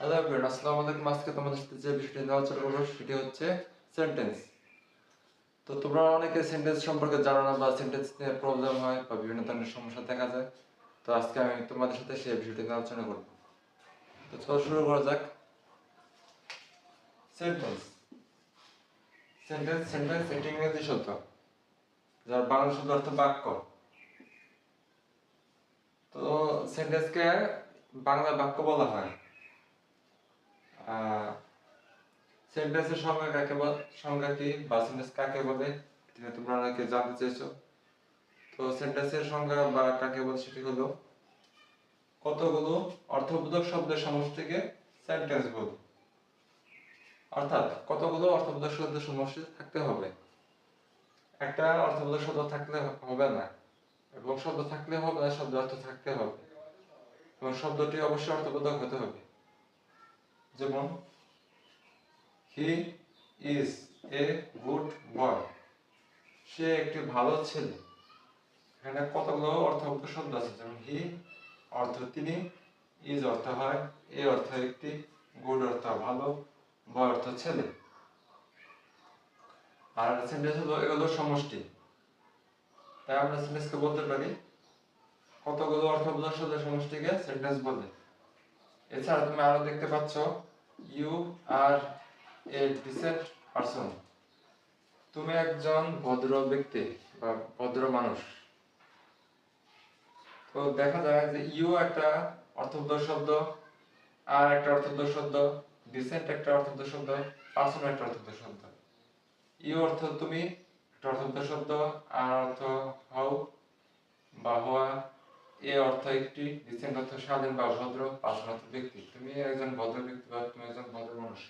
Hello everyone আসসালামু আলাইকুম আজকে তোমাদের সাথে যে বিষয়টি নিয়ে আলোচনা করব সেটি হচ্ছে সেন্টেন্স তো তোমরা অনেকে সেন্টেন্স সম্পর্কে জানো না বা সেন্টেন্স নিয়ে প্রবলেম হয় বা বিভিন্ন ধরনের সমস্যা দেখা যায়। তো আজকে আমি তোমাদের সাথে সেই বিষয়টি নিয়ে আলোচনা করব। তো চলো শুরু করা যাক। সেন্টেন্স সেন্টেন্স সেন্টেন্স একটি ইংরেজি শব্দ, যার বাংলা শব্দ অর্থ বাক্য। তো সেন্টেন্সকে বাংলা বাক্য বলা হয়। সেন্টেন্সের সংজ্ঞা কাকে বল, সংজ্ঞা কি? বা সেন্টেন্স কাকে বলে? এটা তোমরা অনেকে জানতে চেয়েছো। তো সেন্টেন্সের সংজ্ঞা বা কাকে বলে সেটি হলো কতগুলো অর্থবোধক শব্দের সমষ্টিকে সেন্টেন্স বলে। অর্থাৎ কতগুলো অর্থবোধক শব্দের সমষ্টি থাকতে হবে? একটা অর্থবোধক শব্দ থাকলে হবে না, এবং শব্দ থাকলে হবে না শব্দ অর্থ থাকতে হবে। এবং শব্দটি অবশ্যই অর্থবোধক হতে হবে। যেমন হি ইজ এ গুড বয় সে একটি ভালো ছেলে। এখানে কতগুলো অর্থবোধক শব্দ আছে? যেমন হি অর্থ তিনি ইজ অর্থ হয়, এ অর্থ একটি গুড অর্থ ভালো বয় অর্থ ছেলে। আর সেন্টেন্স হলো, এগুলো সমষ্টি। তাই আমরা সেন্টেন্সকে বলতে পারি, কতগুলো অর্থ অর্থবোধক শব্দের সমষ্টিকে সেন্টেন্স বলে? এছাড়া তুমি আরও দেখতে পাচ্ছ you are a decent person তুমি একজন ভদ্র ব্যক্তি বা ভদ্র মানুষ। তো দেখা যায় যে ইউ একটা অর্থবোধক শব্দ, আর একটা অর্থবোধক শব্দ ডিসেন্ট একটা অর্থবোধক শব্দ পারসন একটা অর্থবোধক শব্দ। ইউ অর্থ তুমি, একটা অর্থবোধক শব্দ, আর অর্থ হও বা হওয়া এ অর্থ একটি ডিসেন্ট অর্থ স্বাধীন বা ভদ্র অর্থ ব্যক্তি। তুমি একজন ভদ্র ব্যক্তি বা তুমি একজন ভদ্র মানুষ।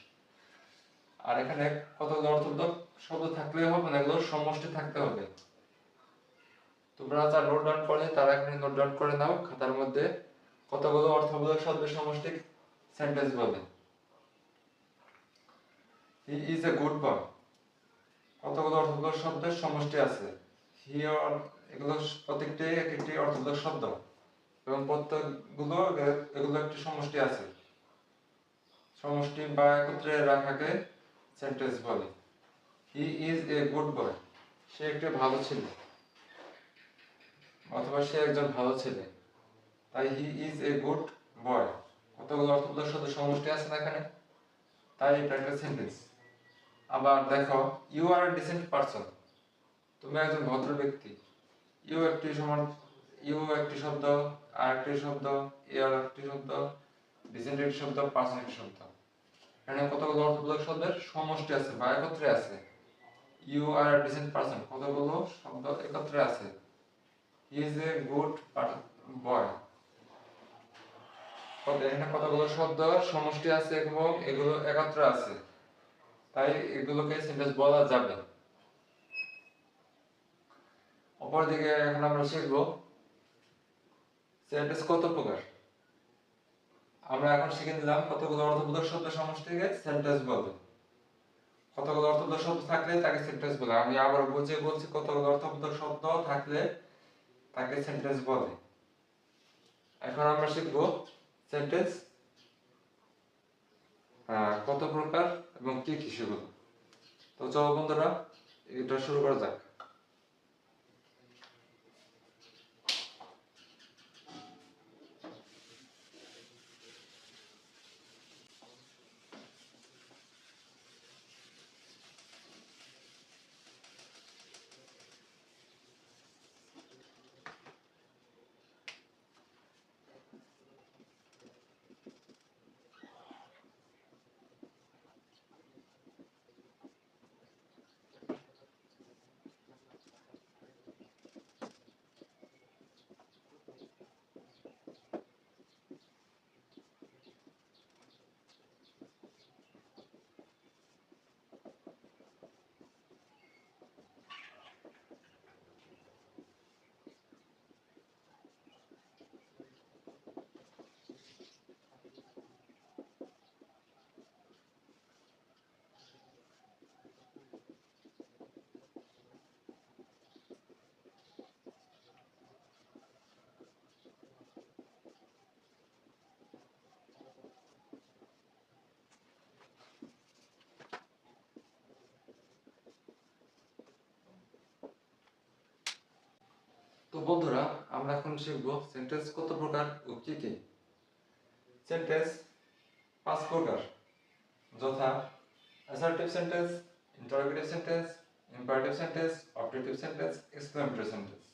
আর এখানে কতগুলো অর্থবোধক শব্দ থাকলে হবে না, এগুলো সমষ্টি থাকতে হবে। তোমরা যা নোট ডাউন করে তারা এখানে নোট ডাউন করে নাও, খাতার মধ্যে কতগুলো অর্থবোধক শব্দের সমষ্টি সেন্টেন্স বলে। হি ইজ এ গুড বয় কতগুলো অর্থবোধক শব্দের সমষ্টি আছে? হি এগুলো প্রত্যেকটি এক একটি অর্থবোধক শব্দ। এবং প্রত্যেকগুলো এগুলো একটি সমষ্টি আছে। সমষ্টি বা একত্রে রাখাকে সেন্টেন্স বলে। হি ইজ এ গুড বয় সে একটি ভালো ছেলে। অথবা সে একজন ভালো ছেলে। তাই হি ইজ এ গুড বয় কতগুলো অর্থবোধক শব্দ সমষ্টি আছে না এখানে? তাই এটা একটা সেন্টেন্স আবার দেখো you are a decent person তুমি একজন ভদ্র ব্যক্তি। ইউ একটি সমান, ইউ একটি শব্দ, আর একটি শব্দ, এ আর একটি শব্দ ডিসেন্ট একটি শব্দ পার্সন একটি শব্দ। এখানে কতগুলো অর্থবোধক শব্দের সমষ্টি আছে বা একত্রে আছে? ইউ আর ডিসেন্ট পার্সন, কতগুলো শব্দ একত্রে আছে? He is a good boy. এখানে কতগুলো শব্দ সমষ্টি আছে এবং এগুলো একত্রে আছে? তাই এগুলোকে সেন্টেন্স বলা যাবে। অপরদিকে এখন আমরা শিখব সেন্টেন্স কত প্রকার? আমরা এখন শিখে নিলাম কতগুলো অর্থবোধক শব্দ সমষ্টিকে সেন্টেন্স বলে। কতগুলো অর্থবোধক শব্দ থাকলে তাকে সেন্টেন্স বলে। আমি আবার বুঝে বলছি কতগুলো অর্থবোধক শব্দ থাকলে তাকে সেন্টেন্স বলে। এখন আমরা শিখব সেন্টেন্স কত প্রকার এবং কি কি সেগুলো। তো চলো বন্ধুরা, এটা শুরু করা যাক। বন্ধুরা, আমরা এখন শিখব সেন্টেন্স কত প্রকার ও কি কি? সেন্টেন্স পাঁচ প্রকার। যথা assertive sentence interrogative sentence imperative sentence objective sentence exclamatory sentence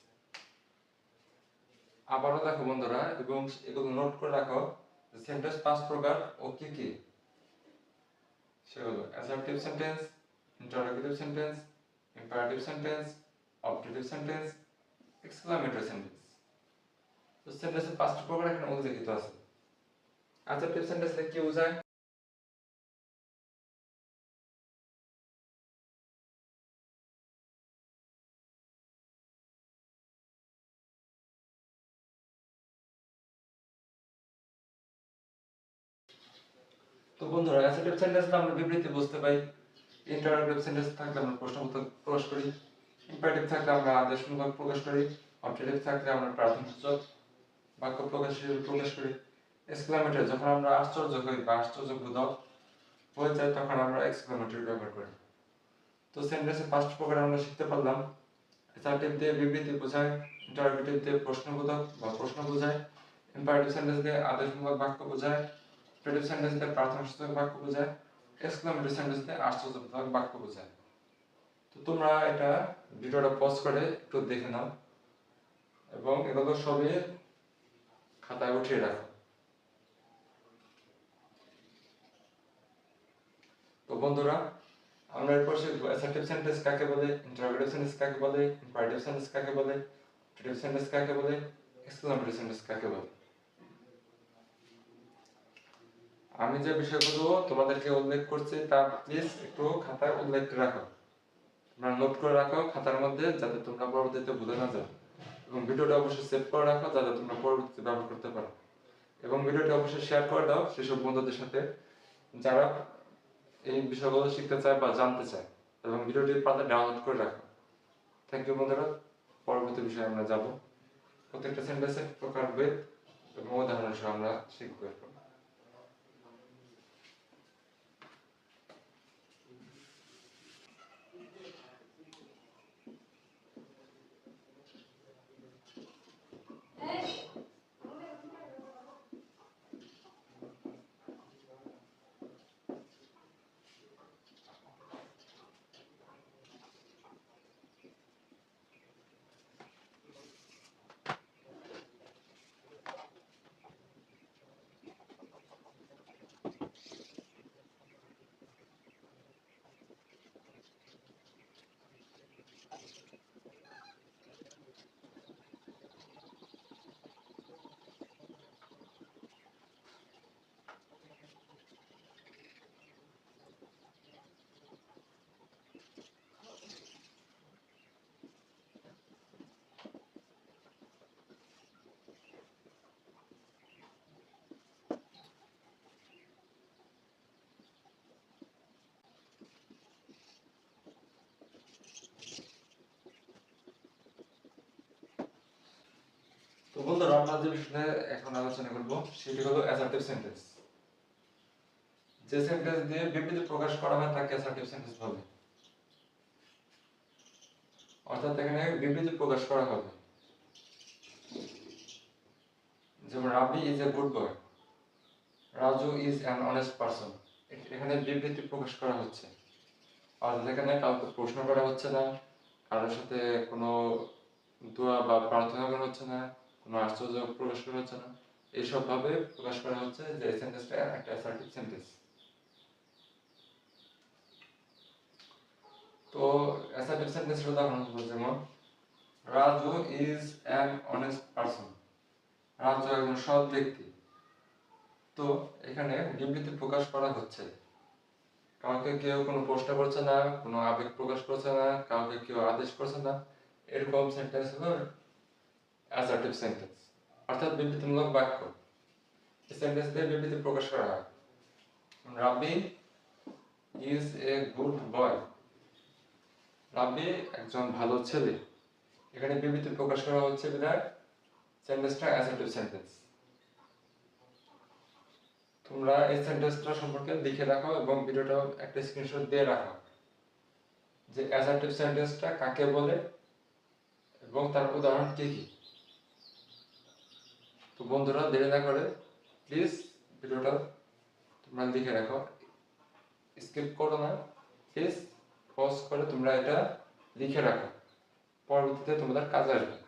আবারও দেখো বন্ধুরা, এবং এগুলো নোট করে রাখো যে সেন্টেন্স পাঁচ প্রকার ও কি কি। সেগুলো assertive sentence interrogative sentence imperative sentence objective sentence exclamatory sentence তো সেন্টেন্সের পাঁচটি প্রকার এখানে উল্লেখিত আছে। সেন্টেন্সে কি বোঝায়? তো বন্ধুরা আমরা বিবৃতি বুঝতে পাই ইন্টারোগেটিভ সেন্টেন্স থাকলে আমরা প্রশ্ন উত্তর প্রকাশ করি। ইম্পারেটিভ থাকলে আমরা আদেশমূলক প্রকাশ করি অবজেক্টিভ থাকলে আমরা প্রাথমিকসূচক বাক্য প্রকাশ হিসেবে প্রকাশ করি। এক্সক্লেমেটরি যখন আমরা আশ্চর্য হই বা আশ্চর্যবোধক হয়ে যায় তখন আমরা এক্সক্লেমেটরি ব্যবহার করি। তো সেন্টেন্সের পাঁচটি প্রকার আমরা শিখতে পারলাম অ্যাসার্টিভ দিয়ে বিবৃতি বোঝায় ইন্টারোগেটিভ দিয়ে প্রশ্নবোধক বা প্রশ্ন বোঝায় ইম্পারেটিভ সেন্টেন্স দিয়ে আদেশমূলক বাক্য বোঝায় প্রেডিভ সেন্টেন্স দিয়ে প্রাথমিক সূচক বাক্য বোঝায় এক্সক্লেমেটরি সেন্টেন্স দিয়ে আশ্চর্যবোধক বাক্য বোঝায়। তো তোমরা এটা ভিডিওটা পজ করে একটু দেখে নাও এবং এগুলো সবে খাতায় উঠিয়ে রাখো। তো বন্ধুরা, আমরা এরপর শিখব অ্যাসার্টিভ সেন্টেন্স কাকে বলে ইন্টারোগেটিভ সেন্টেন্স কাকে বলে ইম্পারেটিভ সেন্টেন্স কাকে বলে প্রেডিভ সেন্টেন্স কাকে বলে এক্সক্লেমেটরি সেন্টেন্স কাকে বলে। আমি যে বিষয়গুলো তোমাদেরকে উল্লেখ করছি তা প্লিজ একটু খাতায় উল্লেখ রাখো। তোমরা নোট করে রাখো খাতার মধ্যে যাতে তোমরা পরবর্তীতে ভুলে না যাও। এবং ভিডিওটা অবশ্যই সেভ করে রাখো যাতে তোমরা পরবর্তীতে ব্যবহার করতে পারো। এবং ভিডিওটি অবশ্যই শেয়ার করে দাও সেসব বন্ধুদের সাথে যারা এই বিষয়গুলো শিখতে চায় বা জানতে চায়। এবং ভিডিওটি পাতা ডাউনলোড করে রাখো। থ্যাংক ইউ বন্ধুরা। পরবর্তী বিষয়ে আমরা যাব। প্রত্যেকটা সেন্টেন্সের প্রকার বেদ এবং উদাহরণ সহ আমরা শিখব এরপর তো বন্ধুরা আমরা যে বিষয়ে এখন আলোচনা করব, সেটি হলো সেন্টেন্স যে সেন্টেন্স দিয়ে বিবৃতি প্রকাশ করা হয়, তাকে সেন্টেন্স বলে। অর্থাৎ এখানে বিবৃতি প্রকাশ করা হবে। যেমন, Rabi is a good boy Raju is an honest person এখানে বিবৃতি প্রকাশ করা হচ্ছে। অর্থাৎ এখানে কাউকে প্রশ্ন করা হচ্ছে না, কারোর সাথে কোনো দোয়া বা প্রার্থনা করা হচ্ছে না। কোনো আশ্চর্য প্রকাশ করা হচ্ছে না এইসব ভাবে প্রকাশ করা হচ্ছে যে সেন্টেন্সটা একটা অ্যাসার্টিভ সেন্টেন্স তো অ্যাসার্টিভ সেন্টেন্সের উদাহরণ যেমন, Raju is an honest person Raju একজন সৎ ব্যক্তি। তো এখানে বিবৃতি প্রকাশ করা হচ্ছে। কাউকে কেউ কোনো প্রশ্ন করছে না, কোনো আবেগ প্রকাশ করছে না, কাউকে কেউ আদেশ করছে না, এরকম সেন্টেন্স হলো অ্যাসার্টিভ সেন্টেন্স অর্থাৎ বিবৃতিমূলক বাক্য সেন্টেন্স দিয়ে বিবৃতি প্রকাশ করা হয় রাবি ইজ এ গুড বয় রাবি একজন ভালো ছেলে। এখানে বিবৃতি প্রকাশ করা হচ্ছে বিধায় সেন্টেন্সটা অ্যাসার্টিভ সেন্টেন্স তোমরা এই সেন্টেন্সটা সম্পর্কে লিখে রাখো এবং ভিডিওটা একটা স্ক্রিনশট দিয়ে রাখো। যে অ্যাসার্টিভ সেন্টেন্সটা কাকে বলে এবং তার উদাহরণ কি কি? তো বন্ধুরা, দেরি না করে প্লিজ ভিডিওটা তোমরা লিখে রাখো। স্কিপ করো না। প্লিজ পজ করে তোমরা এটা লিখে রাখো। পরবর্তীতে তোমাদের কাজে আসবে।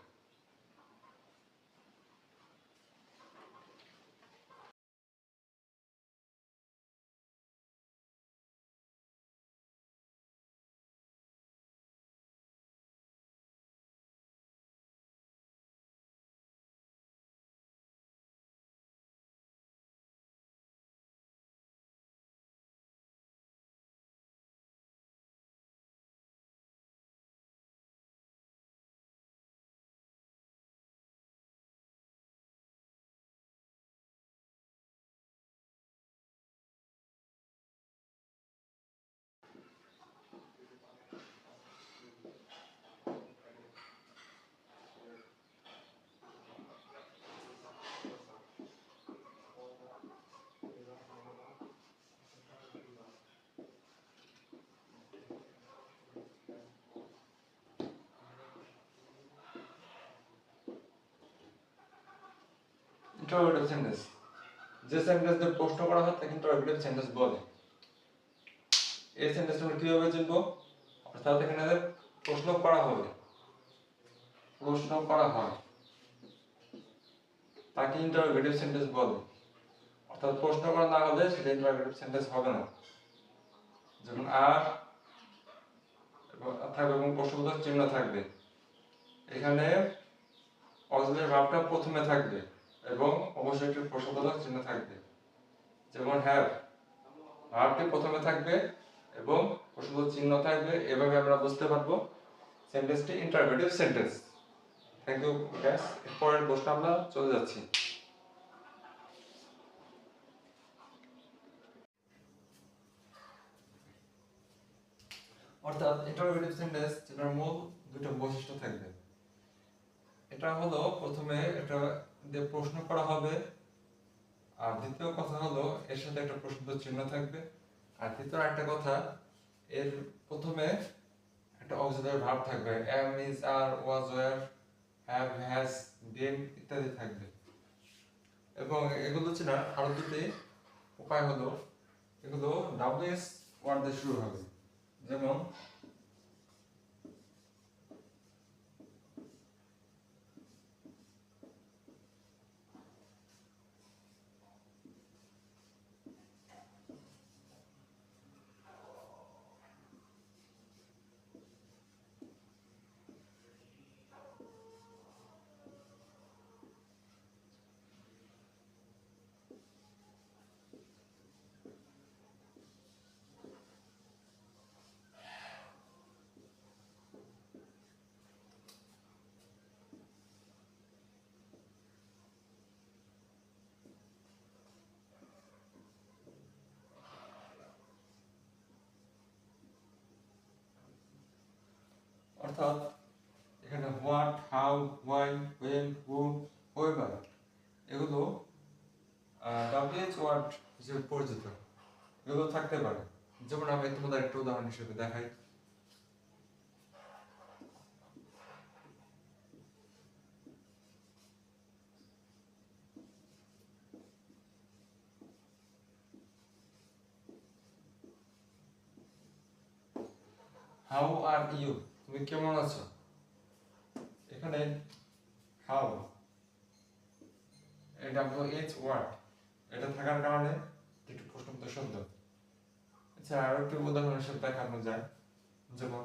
ইন্টারোগেটিভ সেন্টেন্স যে সেন্টেন্স দিয়ে প্রশ্ন করা হয়, তাকে ইন্টারোগেটিভ সেন্টেন্স বলে। এই সেন্টেন্স আমরা কীভাবে চিনবো অর্থাৎ এখানে প্রশ্ন করা হবে, প্রশ্ন করা হয়, তাকে ইন্টারোগেটিভ সেন্টেন্স বলে। অর্থাৎ প্রশ্ন করা না হলে সেটা ইন্টারোগেটিভ সেন্টেন্স হবে না। যেমন আর থাকবে, এবং প্রশ্নবোধক চিহ্ন থাকবে। এখানে অক্সিলারি ভাবটা প্রথমে থাকবে। এবং অবশ্যই একটি প্রশ্নবোধক চিহ্ন থাকবে। যেমন হ্যাভ ভার্বটি প্রথমে থাকবে এবং প্রশ্নবোধক চিহ্ন থাকবে, এভাবে আমরা বুঝতে পারব। সেন্টেন্সটি interrogative sentence thank you guys পরের প্রশ্ন আমরা চলে যাচ্ছি। অর্থাৎ ইন্টারোগেটিভ সেন্টেন্স যেটার মূল দুটো বৈশিষ্ট্য থাকবে। এটা হলো প্রথমে এটা দিয়ে প্রশ্ন করা হবে। আর দ্বিতীয় কথা হলো, এর সাথে একটা প্রশ্ন চিহ্ন থাকবে। আর দ্বিতীয় একটা কথা, এর প্রথমে একটা অক্সিলারি ভার্ব থাকবে। Am is are was were have has been ইত্যাদি থাকবে। এবং এগুলো চেনার আরও দুটি উপায় হলো। এগুলো ডাব্লিউএস ওয়ার্ড দিয়ে শুরু হবে। যেমন অর্থাৎ এখানে what how why when who whoever এগুলো ডাব্লিউএইচ ওয়ার্ড হিসেবে পরিচিত। এগুলো থাকতে পারে। যেমন আমি তোমাদের একটা উদাহরণ হিসেবে দেখাই। হাউ আর ইউ তুমি কেমন আছো? এখানে হাও এটা হলো এইচ ওয়ার্ড এটা থাকার কারণে একটু প্রশ্ন শব্দ। আচ্ছা আরও একটু উদাহরণ হিসেবে দেখানো যায় যেমন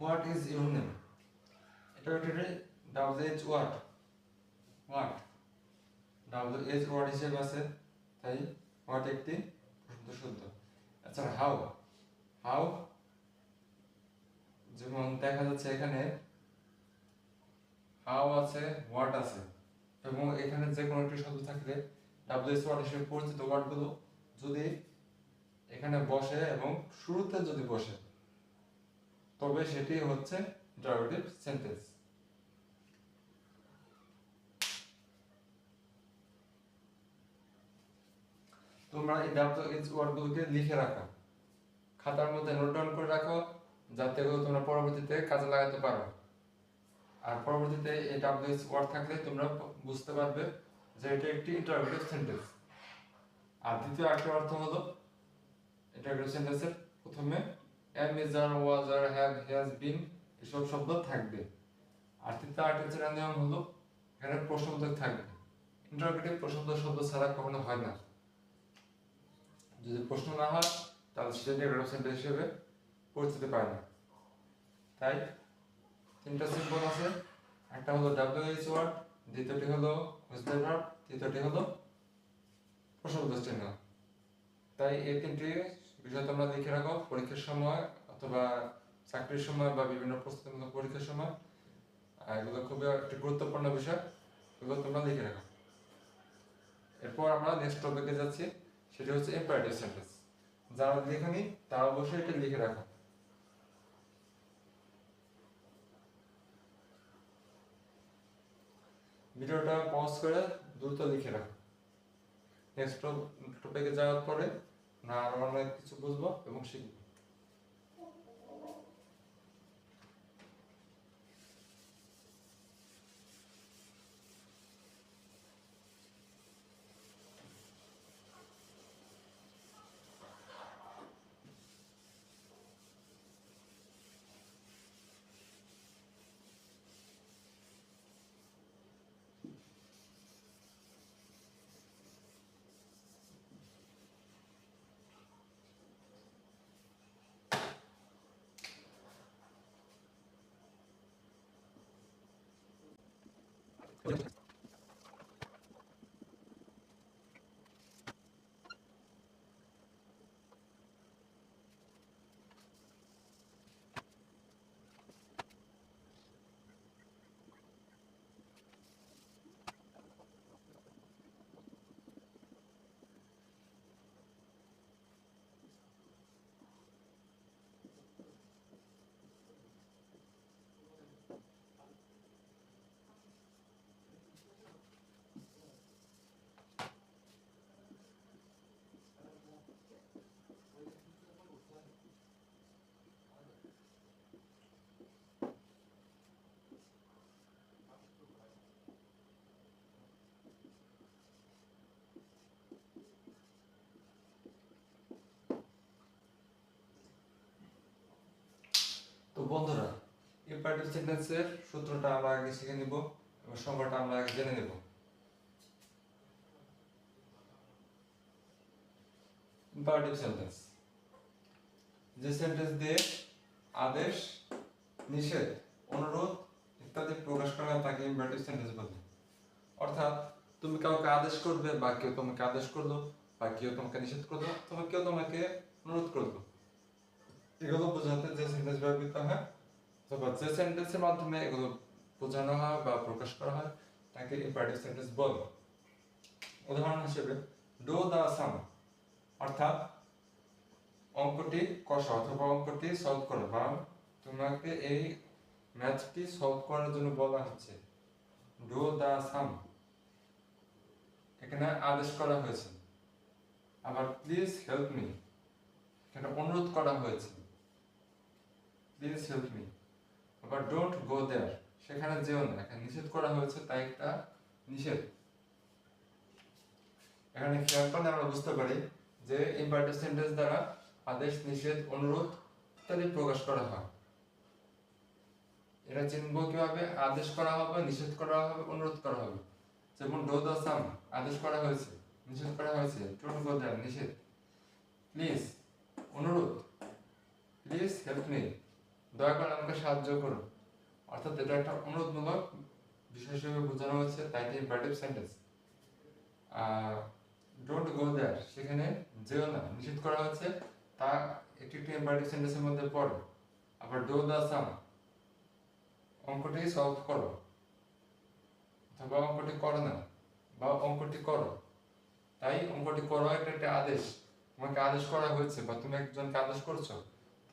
হোয়াট ইজ ইউর নেম এটা একটা ডাব্লিউ এইচ ওয়ার্ড হোয়াট হিসেবে তাই হোয়াট একটি শুদ্ধ এছাড়া হাউ হাউ যেমন দেখা যাচ্ছে এখানে হাউ আছে হোয়াট আছে। এবং এখানে যে কোনো একটি শব্দ থাকলে ডাব্লিউএস ওয়ার্ড হিসেবে পরিচিত ওয়ার্ডগুলো যদি এখানে বসে এবং শুরুতে যদি বসে তবে সেটি হচ্ছে ইন্টারোগেটিভ সেন্টেন্স। তোমরা এই ডাব্লিউএস ওয়ার্ডগুলোকে লিখে রাখো। খাতার মধ্যে নোট ডাউন করে রাখো, যাতে এগুলো তোমরা পরবর্তীতে কাজে লাগাতে পারো। আর পরবর্তীতে এই ডাব্লিউএস ওয়ার্ড থাকলে তোমরা বুঝতে পারবে যে এটা একটি ইন্টারোগেটিভ সেন্টেন্স আর দ্বিতীয় একটা অর্থ হলো ইন্টারোগেটিভ সেন্টেন্সের প্রথমে এম ইজ আর ওয়াজ আর হ্যাভ হ্যাজ, বিন এসব শব্দ থাকবে। আর তৃতীয় আর্টিকেল নিয়ম হলো এখানে প্রশ্নবোধক থাকবে। ইন্টারোগেটিভ প্রশ্নবোধক শব্দ ছাড়া কখনো হয় না। যদি প্রশ্ন না হয়, তাহলে সেটা ইন্টারোগেটিভ সেন্টেন্স হিসেবে পরিচিতি পায় না। তাই তিনটা সিম্বল আছে। একটা হলো ডাব্লিউএইচ ওয়ার্ড দ্বিতীয়টি হলো হুইসলার ভার্ব তৃতীয়টি হলো প্রশ্নবোধক চিহ্ন তাই এই তিনটি বিষয় তোমরা লিখে রাখো, পরীক্ষার সময় অথবা চাকরির সময় বা বিভিন্ন প্রস্তুতিমূলক পরীক্ষার সময়। এগুলো খুবই একটি গুরুত্বপূর্ণ বিষয়, এগুলো তোমরা লিখে রাখো। এরপর আমরা নেক্সট টপিকে যাচ্ছি, সেটি হচ্ছে ইম্পারেটিভ সেন্টেন্স যারা লেখনি, তারা অবশ্যই এটা লিখে রাখো। ভিডিওটা পজ করে দ্রুত লিখে রাখো। নেক্সট টপিকে যাওয়ার পরে না আরও অনেক কিছু বুঝব এবং শিখব তো বন্ধুরা ইম্পারেটিভ সেন্টেন্সের সূত্রটা আমরা আগে শিখে নিব, এবং সংজ্ঞাটা আমরা আগে জেনে নেব। Imperative sentence. যে সেন্টেন্স দিয়ে আদেশ, নিষেধ, অনুরোধ ইত্যাদি প্রকাশ করা তাকে ইম্পারেটিভ সেন্টেন্স বলে। অর্থাৎ, তুমি কাউকে আদেশ করবে বা কেউ তোমাকে আদেশ করল, বা কেউ তোমাকে নিষেধ করল তোমাকে কেউ তোমাকে অনুরোধ করল। এগুলো বোঝাতে যে সেন্টেন্স ব্যবহৃত হয়, অথবা যে সেন্টেন্সের মাধ্যমে এগুলো বোঝানো হয় বা প্রকাশ করা হয়, তাকে ইম্পারেটিভ সেন্টেন্স বলে। উদাহরণ হিসেবে ডো দা সাম অর্থাৎ অঙ্কটি কষা অথবা অঙ্কটি সলভ করো বা তোমাকে এই ম্যাথটি সলভ করার জন্য বলা হচ্ছে। ডো দা সাম এখানে আদেশ করা হয়েছে। আবার প্লিজ হেল্প মি এখানে অনুরোধ করা হয়েছে। Please help me. আবার ডোন্ট গো দেয়ার। সেখানে যেও না। এখানে নিষেধ করা হয়েছে, তাই একটা নিষেধ। এখানে খেয়াল করলে আমরা বুঝতে পারি যে ইম্পারেটিভ সেন্টেন্স দ্বারা আদেশ, নিষেধ, অনুরোধ ইত্যাদি প্রকাশ করা হয়। এটা চিনব কীভাবে? আদেশ করা হবে, নিষেধ করা হবে, অনুরোধ করা হবে। যেমন ডো দা সাম, আদেশ করা হয়েছে, নিষেধ করা হয়েছে, ডোন্ট গো দেয়ার, নিষেধ। প্লিজ, অনুরোধ। Please help me. দয়া করে আমাকে সাহায্য করুন। অর্থাৎ এটা একটা অনুরোধমূলক বিষয় হিসেবে বোঝানো হচ্ছে তাই এটা imperative sentence. Don't go there সেখানে যেও না, নিষেধ করা হচ্ছে তা একটি একটি এম্পারেটিভ সেন্টেন্সের মধ্যে পড়ে। আবার ডো দা সাম অঙ্কটি সলভ করো। অথবা অঙ্কটি করো না, বা অঙ্কটি করো। তাই অঙ্কটি করো একটা একটা আদেশ। তোমাকে আদেশ করা হয়েছে, বা তুমি একজনকে আদেশ করছ,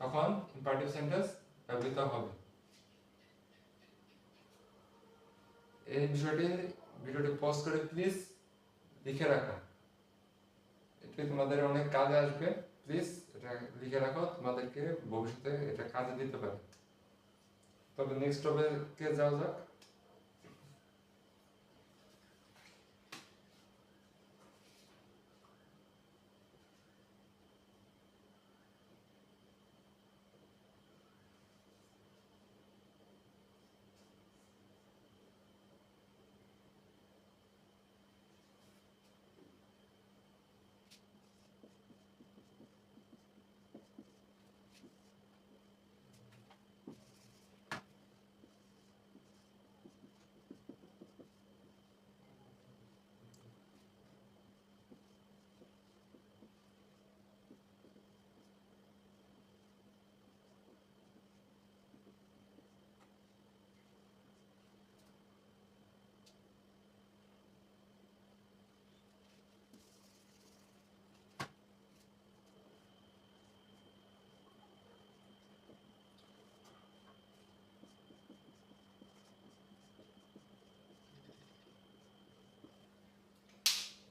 তখন ইম্পারেটিভ সেন্টেন্স ব্যবহৃত হবে। এই বিষয়টি, ভিডিওটি পজ করে প্লিজ লিখে রাখো। এটি তোমাদের অনেক কাজে আসবে। প্লিজ এটা লিখে রাখো, তোমাদেরকে ভবিষ্যতে এটা কাজে দিতে পারে। তবে নেক্সট টপিকে যাওয়া যাক।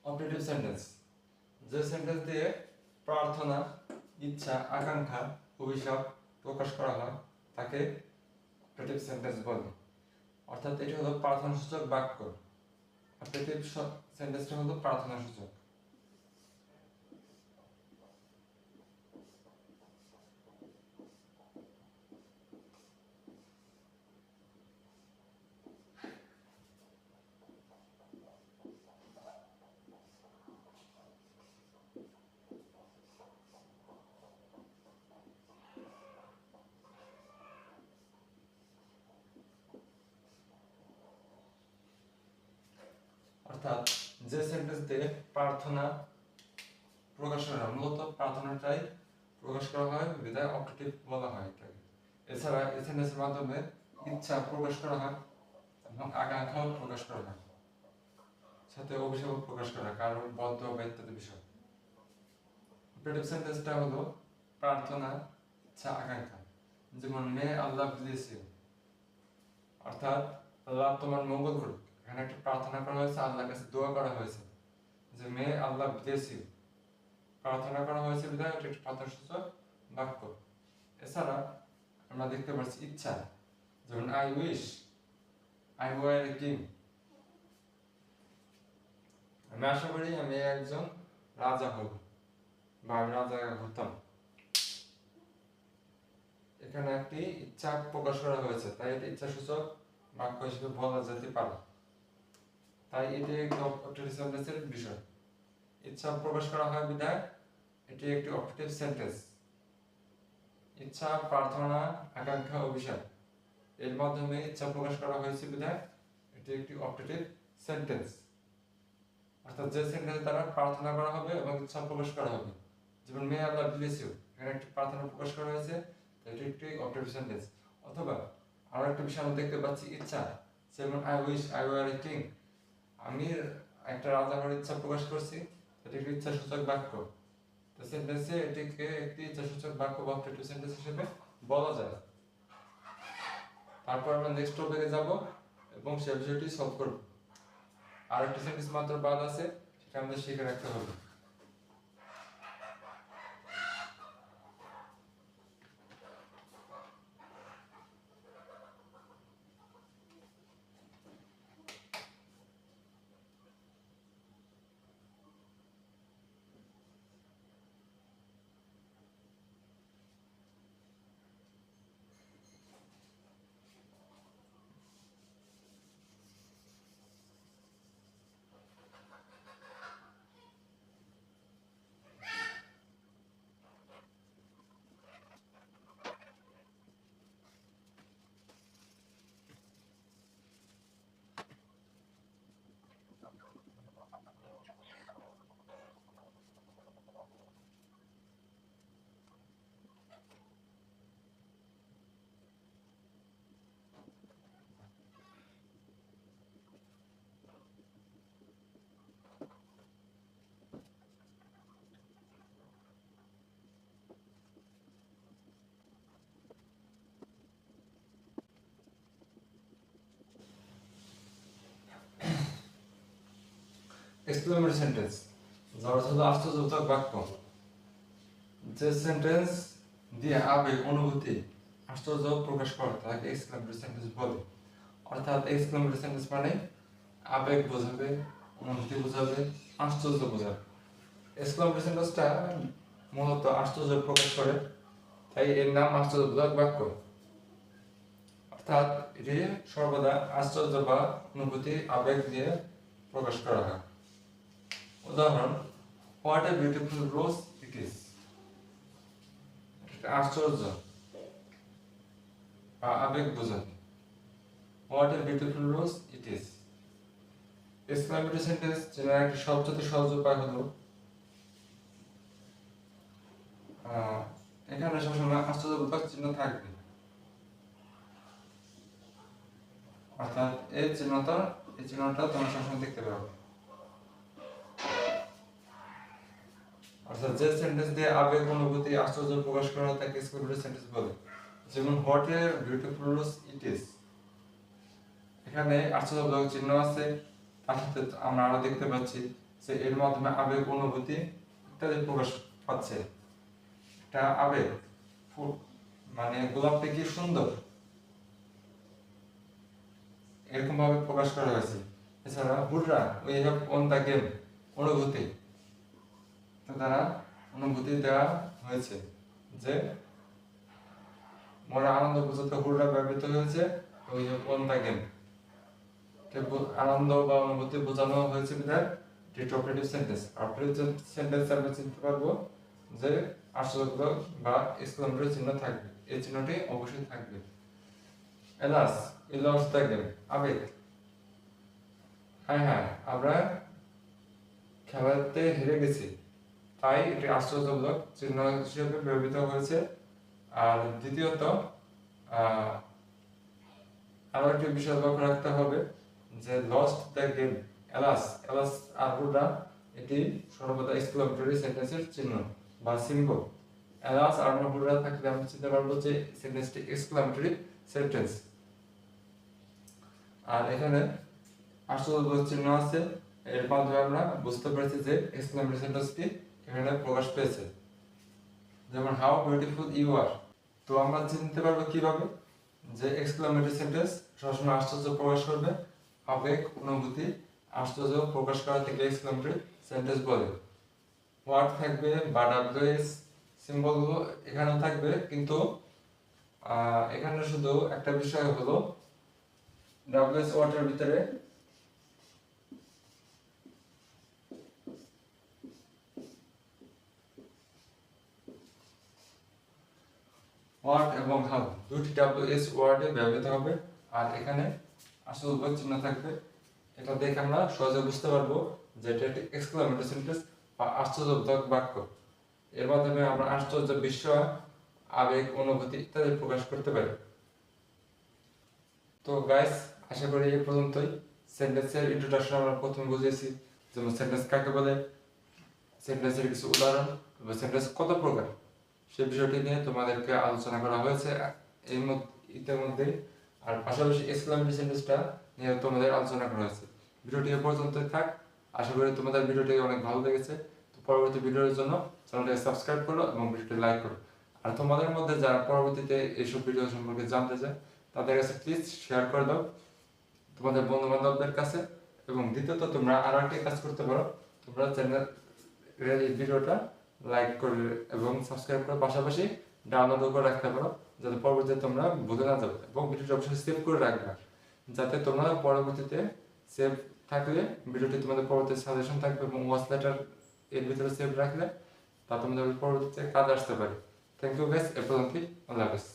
অপারেটিভ সেন্টেন্স যে সেন্টেন্স দিয়ে প্রার্থনা, ইচ্ছা, আকাঙ্ক্ষা, অভিশাপ প্রকাশ করা হয়, তাকে অপারেটিভ সেন্টেন্স বলে। অর্থাৎ এটি হলো প্রার্থনাসূচক বাক্য। অপারেটিভ সেন্টেন্সটা হলো প্রার্থনাসূচক। অর্থাৎ যে সেন্টেন্স প্রার্থনা প্রকাশ করা হয় মূলত প্রার্থনাটাই প্রকাশ করা হয় বিদায় অপারেটিভ বলা হয় এটাকে। এছাড়া এই সেন্টেন্সের মাধ্যমে ইচ্ছা প্রকাশ করা হয় এবং আকাঙ্ক্ষাও প্রকাশ করা হয়। সাথে অভিশাপ প্রকাশ করা কারণ বদ্ধ বা ইত্যাদি বিষয়। অপারেটিভ সেন্টেন্সটা হলো প্রার্থনা, ইচ্ছা, আকাঙ্ক্ষা। যেমন, মে আল্লাহ ইউ অর্থাৎ, আল্লাহ তোমার মঙ্গল করুক। এখানে একটা প্রার্থনা করা হয়েছে, আল্লাহর কাছে দোয়া করা হয়েছে যে, মে আল্লাহ ব্লেস প্রার্থনা করা হয়েছে বিধায়, এটা একটা প্রার্থনাসূচক বাক্য। এছাড়া আমরা দেখতে পাচ্ছি ইচ্ছা, যেমন I wish I were a king আমি আশা করি আমি একজন রাজা হব বা আমি রাজা হতাম। এখানে একটি ইচ্ছা প্রকাশ করা হয়েছে, তাই এটা ইচ্ছা সূচক বাক্য হিসেবে বলা যেতে পারে। তাই এটি সেন্টেন্সের বিষয়। ইচ্ছা প্রকাশ করা হয় বিধায়, এটি একটি অপারেটিভ সেন্টেন্স ইচ্ছা, প্রার্থনা, আকাঙ্ক্ষা, অভিশাপ, এর মাধ্যমে ইচ্ছা প্রকাশ করা হয়েছে বিধায়, এটি একটি অপারেটিভ সেন্টেন্স অর্থাৎ যে সেন্টেন্স দ্বারা প্রার্থনা করা হবে এবং ইচ্ছা প্রকাশ করা হবে। যেমন মে আল্লাহ ব্লেস এখানে একটি প্রার্থনা প্রকাশ করা হয়েছে এটি একটি অপারেটিভ সেন্টেন্স অথবা আরও একটা বিষয় আমরা দেখতে পাচ্ছি, ইচ্ছা। যেমন I wish I were a king আমি একটা রাজা হওয়ার ইচ্ছা প্রকাশ করছি এটি ইচ্ছা সূচক বাক্য তো সেন্টেন্সে এটিকে একটি ইচ্ছা সূচক বাক্য বা সেন্টেন্স হিসেবে বলা যায়। তারপর আমরা নেক্সট টপিকে যাব এবং সে বিষয়টি সলভ করব। আর একটা সেন্টেন্স মাত্র বাদ আছে, সেটা আমাদের শিখে রাখতে হবে। এক্সক্লেমেটরি সেন্টেন্স যার অর্থ হলো আশ্চর্যবোধক বাক্য যে সেন্টেন্স দিয়ে আবেগ অনুভূতি আশ্চর্য প্রকাশ করে তাকে এক্সক্লেমেটরি সেন্টেন্স বলে অর্থাৎ এক্সক্লেমেটরি সেন্টেন্স মানে আবেগ বোঝাবে অনুভূতি বোঝাবে আশ্চর্য বোঝাবে এক্সক্লেমেটরি সেন্টেন্সটা মূলত আশ্চর্য প্রকাশ করে তাই এর নাম আশ্চর্যবোধক বাক্য অর্থাৎ এটি সর্বদা আশ্চর্য বা অনুভূতি আবেগ দিয়ে প্রকাশ করা হয় উদাহরণ what a beautiful rose it is আশ্চর্য বা আবেগ বোঝাবে what a beautiful rose it is exclamatory sentence চেনার একটি সবচেয়ে সহজ উপায় হলো এখানে সবসময় আশ্চর্যবোধক চিহ্ন থাকবে। অর্থাৎ এই চিহ্নটা এই চিহ্নটা তোমরা সবসময় দেখতে পাবে অর্থাৎ যে সেন্টেন্স দিয়ে আবেগ অনুভূতি, আশ্চর্য প্রকাশ করা হয়, তাকে এক্সক্লেমেটরি সেন্টেন্স বলে। যেমন what a beautiful rose it is এখানে আশ্চর্যবোধক চিহ্ন আছে। তার সাথে আমরা আরও দেখতে পাচ্ছি যে এর মাধ্যমে আবেগ, অনুভূতি ইত্যাদি প্রকাশ পাচ্ছে। এটা আবেগ মানে গোলাপটা কি সুন্দর? এরকম ভাবে প্রকাশ করা হয়েছে। এছাড়া hurrah we have won the game অনুভূতি? অনুভূতি দেওয়া হয়েছে যে মোরা আনন্দ বোঝাতে ব্যবহৃত হয়েছে অন দ্য আনন্দ বা অনুভূতি বোঝানো হয়েছে বিধায় সেন্টেন্স সেন্টেন্স আমরা চিনতে পারব যে আশ্চর্য বা চিহ্ন থাকবে। এই চিহ্নটি অবশ্যই থাকবে। Alas we lost the game আবেগ। হ্যাঁ হ্যাঁ আমরা খেলাতে হেরে গেছি। তাই এটি আশ্চর্যবোধক চিহ্ন হিসেবে ব্যবহৃত হয়েছে। আর দ্বিতীয়ত আরও একটি বিষয় লক্ষ্য রাখতে হবে যে lost the game alas alas আর হুডা এটি সর্বদা এক্সক্লেমেটরি সেন্টেন্সের চিহ্ন বা সিম্বল এলাস আর হুডা থাকলে আমরা চিনতে পারব যে সেন্টেন্সটি এক্সক্লেমেটরি সেন্টেন্স আর এখানে আশ্চর্য চিহ্ন আছে, এর মাধ্যমে আমরা বুঝতে পারছি যে এক্সক্লেমেটরি সেন্টেন্সটি এখানে প্রকাশ পেয়েছে। যেমন হাউ বিউটিফুল ইউ আর তো আমরা চিনতে পারব কীভাবে? যে এক্সক্লেমেটরি সেন্টেন্স সবসময় আশ্চর্য প্রকাশ করবে। আবেগ অনুভূতি। আশ্চর্য প্রকাশ করা থেকে এক্সক্লেমেটরি সেন্টেন্স বলে। ওয়ার্ড থাকবে বা ডাব্লিউএস সিম্বলগুলো এখানেও থাকবে, কিন্তু এখানে শুধু একটা বিষয় হলো ডাব্লিউএস ওয়ার্ডের ভিতরে ওয়ার্ড এবং হাউ দুটি ডাব্লিউ ডাব্লিউএস ওয়ার্ডে ব্যবহৃত হবে। আর এখানে আসল উদ্ভব চিহ্ন থাকবে। এটা দেখে আমরা সহজে বুঝতে পারব যে এটা একটি এক্সক্লেমেটরি সেন্টেন্স বা আশ্চর্যবোধক বাক্য। এর মাধ্যমে আমরা আশ্চর্য বিস্ময়, আবেগ, অনুভূতি ইত্যাদি প্রকাশ করতে পারি। তো গাইস আশা করি এই পর্যন্তই। সেন্টেন্সের ইন্ট্রোডাকশন আমরা প্রথমে বুঝিয়েছি যেমন সেন্টেন্স কাকে বলে সেন্টেন্সের কিছু উদাহরণ সেন্টেন্স কত প্রকার। সে বিষয়টি নিয়ে তোমাদেরকে আলোচনা করা হয়েছে। এই মধ্যে আর পাশাপাশি ইসলামিক সেন্টেন্সটা নিয়ে তোমাদের আলোচনা করা হয়েছে। ভিডিওটি এ পর্যন্ত থাক। আশা করি তোমাদের ভিডিওটি অনেক ভালো লেগেছে। তো পরবর্তী ভিডিওর জন্য চ্যানেলটাকে সাবস্ক্রাইব করো এবং ভিডিওটি লাইক করো। আর তোমাদের মধ্যে যারা পরবর্তীতে এইসব ভিডিও সম্পর্কে জানতে চায়, তাদের কাছে প্লিজ শেয়ার করে দাও তোমাদের বন্ধু বান্ধবদের কাছে। এবং দ্বিতীয়ত তোমরা আরও একটি কাজ করতে পারো। তোমরা চ্যানেল ভিডিওটা লাইক করে এবং সাবস্ক্রাইব করে পাশাপাশি ডাউনলোড করে রাখতে পারো, যাতে পরবর্তীতে তোমরা বুঝে না যাবে এবং ভিডিওটি অবশ্যই সেভ করে রাখবে। যাতে তোমরা পরবর্তীতে সেভ থাকলে ভিডিওটি তোমাদের পরবর্তী সাজেশন থাকবে এবং ওয়াচ লেটার এর ভিতরে সেভ রাখলে তা তোমাদের পরবর্তীতে কাজ আসতে পারে। থ্যাংক ইউ গাইস এ পর্যন্তই। আল্লাহ হাফেজ।